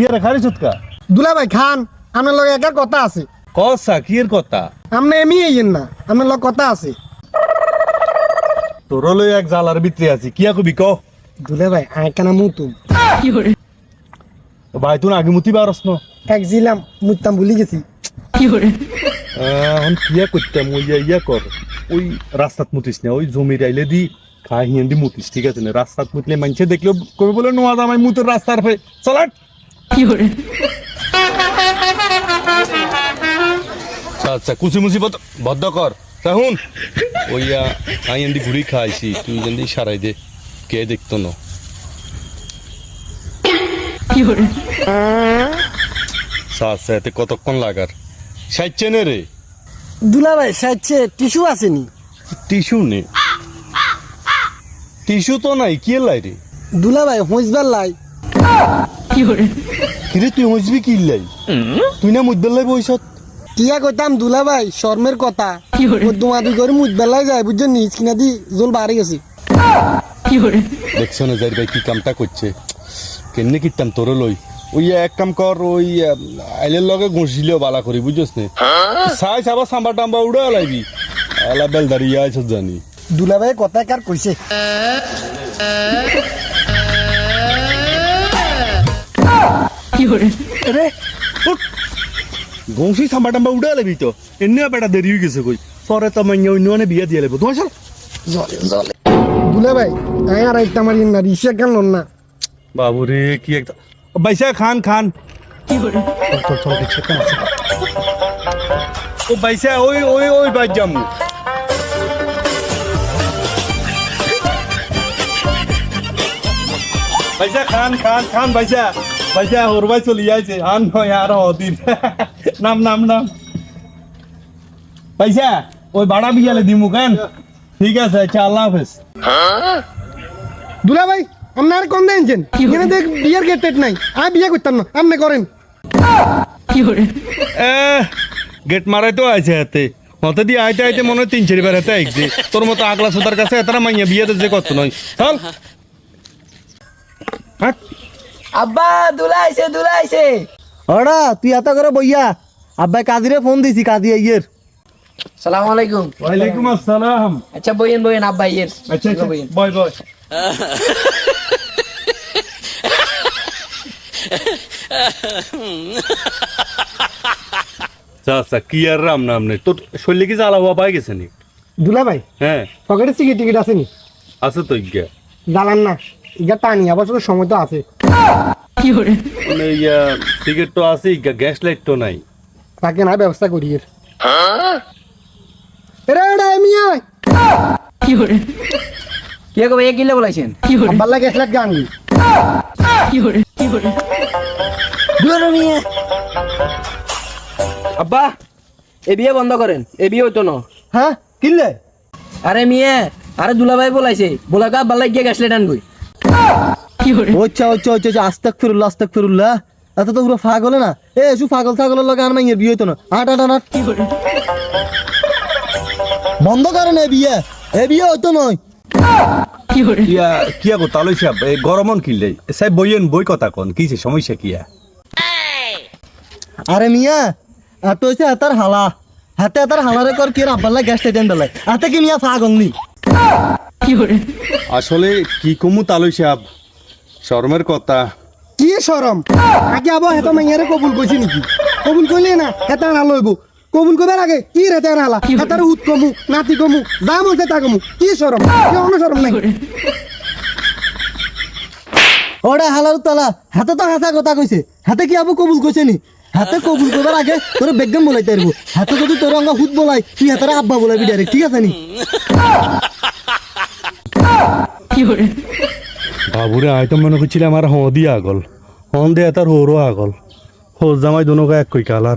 কি খারি চুতকা। দুলা ভাই খান আপনার লগে একার কথা আছে। কসা কি এর কথা? আপনি এমনি ইয়েন না আপনার লগে কথা আছে। তোর লই এক জালার ভিতরে আছি কবি ক? দুলা ভাই আয়কানা মুতুম ভাই তুই আগে মুতি না এক জিলাম মুতাম ভুলি গেছি। এখন কিয়া করতাম? ওই ইয়া কর ওই রাস্তাত মুতিস না ওই জমির আইলে দি খাই হিয়ান দি মুতিস ঠিক আছে না? রাস্তাত মুতলে মানুষে দেখলেও কবে বলে নোয়া দামাই মুতের রাস্তার হয়ে চলাট। আচ্ছা আচ্ছা কুচি মুচি বদ- বদ্ধ কর। রাহুন ওই আই এন্দি ঘুরি খাইছি তুই যেন্দি সারাই দে। কে দেখতো না? আচ্ছা এতে কতক্ষণ লাগার? সাইচ্ছে নে রে। দুলা ভাই সাইছে টিস্যু আসেনি। টিস্যু নে। টিস্যু তো নাই কি লাই রে? দুলা ভাই হইসবার লাই। কিরে? তুই হসবি কি লাই তুই না মুদ্দার লাই বইসত টিয়া কইতাম দুলা ভাই শর্মের কথা। ও দুমাদি করে মুদবেলায় যায় বুঝছেন নি? কিনা দি জল বাড়ি গেছি। দেখছ না যাই ভাই কি কামটা করছে? কেমনে কিতাম তোর লই। ওই এক কাম কর ওই আইলের লগে ঘষিলেও বালা করি বুঝছস নে? সাই সাবা সাম্বা টাম্বা উড়ে লাইবি। আলা বেল দাঁড়িয়ে আইছ জানি। দুলা ভাই কথা কার কইছে। রে ঘষি সাম্বা টাম্বা উড়ে লাইবি তো। এমনি বেটা দেরি হয়ে গেছে কই? পরে তো মাইয়া অন্য বিয়া দিয়ে লাইব তোমার চল জলে জলে। দুলা ভাই আয় আর একটা মারি না রিসে কেন না? বাবু রে কি একটা বাইসা খান খান। চল চল চল রিক্সা কেন? ও বাইসা ওই ওই ওই যামু। বাইসা খান খান খান বাইসা বাইসা হরবাই চলি যাইছে হান নয় আর হদিন নাম নাম নাম। বাইসা ওই বাড়া বিয়ালে দিমু কেন? ঠিক আছে আচ্ছা আল্লাহ হাফেজ। দুলা ভাই আপনার কোন দিনছেন এখানে দেখ বিয়ার গেট টেট নাই। আমি বিয়ে করতাম না আপনি করেন। এহ, গেট মারাই তো আছে হাতে। হতে দিয়ে আইতে আইতে মনে হয় তিন চারিবার হাতে আইছে। তোর মতো আগলা সুতার কাছে এতারা মাইয়া বিয়েতে যে কত নয় চল। হাট। আব্বা দুলা আইছে দুলা আইছে ওরা তুই এত করে বইয়া। আব্বাই কাদিরে ফোন দিছি কাদি আইয়ের। সালাম আলাইকুম। ওয়ালাইকুম আসসালাম। আচ্ছা বইয়েন বইয়েন আব্বা ইয়ের আচ্ছা আচ্ছা আচ্ছা কি আর রাম নাম নেই? তোর শরীরে কি জ্বালা হওয়া পাই গেছে নি? দুলা ভাই হ্যাঁ। পকেটে টিকিট টিকিট আছে নি? আছে তো জ্বালান না। ইগা টানি আবার শুধু সময় তো আছে। মানে ইয়া সিগারেট তো আছে ইজ্ঞা গ্যাস লাইট তো নাই। তাকে না ব্যবস্থা করি এর। এরে আমি আয়। কে কবে এক কিলো বলাইছেন? আব্বার লাগে এক লাখ গান দুলা মিয়া আব্বা এ বিয়ে বন্ধ করেন এ বিয়ে হইতো না। হ্যাঁ কিনলে? আরে মিয়া আরে দুলা ভাই বলাইছে বলাকা আব্বার লাগিয়ে গেছলে ডান গই ওচ্ছা ওচ্ছা ওচ্ছা ওচ্ছা আস্তাক ফিরুল্লাহ আস্তাক ফিরুল্লাহ এত তো পুরো ফাগলে না? এ এসু ফাগল ছাগলের লগে আর মাইয়ের বিয়ে হইতো না। আট আট আট আট। বন্ধ করে না এ বিয়ে। এ বিয়ে হইতো নয়। কিয়া কিয়া গো তালই সাহেব এই গরমন কিনলে সাহেব বইয়েন বই কথা কোন কিছে সমস্যা কিয়া? আরে মিয়া এত হইছে এতার হালা। হাতে এতার হালারে কর কি আব্বার লাগে গ্যাস টেটেন বেলায়। হাতে কি মিয়া ফাগল নি? আসলে কি কমু তালই সাহেব শর্মের কথা। কি সরম আগে আবার হেতা মাইয়ারে কবুল কইছি নাকি? কবুল কইলে না হেতা না লইব। কবুল কইবার আগে কি রে তেরা হালা হেতার উত কমু নাতি কমু যা মন তা কমু। কি সরম কি অন্য সরম নাই? ওটা হালার তালা হাতে তো হাসা কথা কইছে। হাতে কি আবু কবুল কইছে নি? হাতে কবুল করবার আগে তোর বেগম বলাইতে পারব হাতে যদি তোর অঙ্গ হুত বলাই তুই হাতের আব্বা বলাবি ডাইরেক্ট ঠিক আছে নি? বাবুরে আয়তো মনে করছিলাম আমার হদি আগল। হন দে তার হোরও আগল। হজ জামাই দুনো এক কই কালার